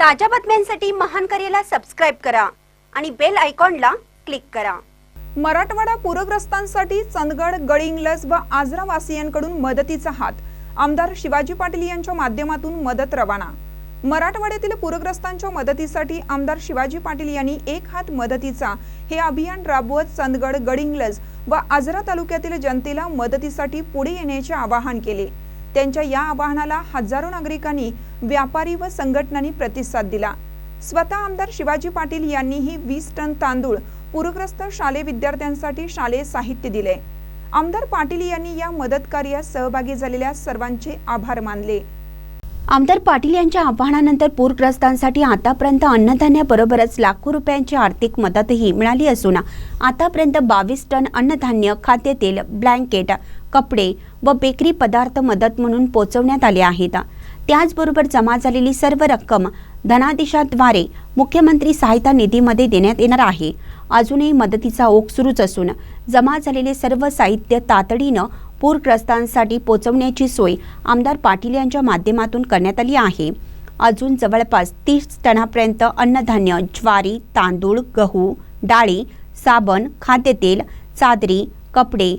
ताज्या बातम्यांसाठी महान करेला सबस्क्राईब करा आणि बेल आयकॉनला क्लिक करा. मराठवाडा पूरग्रस्तांसाठी चंदगड गडिंग्लज व आजरावासियांकडून मदतीचा हात. आमदार शिवाजी पाटील यांच्या माध्यमातून मदत रवाना. मराठवाड्यातील पूरग्रस्तांच्या मदतीसाठी आमदार शिवाजी पाटील यांनी एक हात मदतीचा हे अभियान राबवत चंदगड गडिंग्लज व आजरा तालुक्यातील जनतेला मदतीसाठी पुढे येण्याचे आवाहन केले. त्यांच्या या आवाहनाला हजारो नागरिकांनी व्यापारी व संघटनांनी प्रतिसाद दिला. स्वतः आमदार शिवाजी पाटील यांनीही वीस टन तांदूळ पूरग्रस्त शालेय विद्यार्थ्यांसाठी शालेय साहित्य दिले. आमदार पाटील यांनी या मदत कार्यात सहभागी झालेल्या सर्वांचे आभार मानले. आमदार पाटील यांच्या आव्हानानंतर पूरग्रस्तांसाठी आतापर्यंत अन्नधान्याबरोबरच लाखो रुपयांची आर्थिक मदतही मिळाली असून आतापर्यंत बावीस टन अन्नधान्य खाद्यतेल ब्लँकेट कपडे व बेकरी पदार्थ मदत म्हणून पोचवण्यात आले आहेत. त्याचबरोबर जमा झालेली सर्व रक्कम धनादेशाद्वारे मुख्यमंत्री सहायता निधीमध्ये देण्यात येणार आहे. अजूनही मदतीचा ओघ सुरूच असून जमा झालेले सर्व साहित्य तातडीनं पूरग्रस्तांसाठी पोहोचवण्याची सोय आमदार पाटील यांच्या माध्यमातून करण्यात आली आहे. अजून जवळपास तीस टनापर्यंत अन्नधान्य ज्वारी तांदूळ गहू डाळी साबण खाद्यतेल चादरी कपडे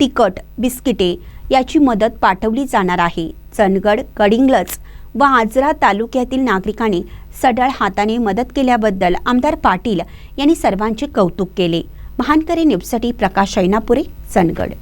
तिखट बिस्किटे याची मदत पाठवली जाणार आहे. चंदगड कडिंग्लज व आजरा तालुक्यातील नागरिकांनी सढळ हाताने मदत केल्याबद्दल आमदार पाटील यांनी सर्वांचे कौतुक केले. महानकरी न्यूजसाठी प्रकाश ऐनापुरे चंदगड.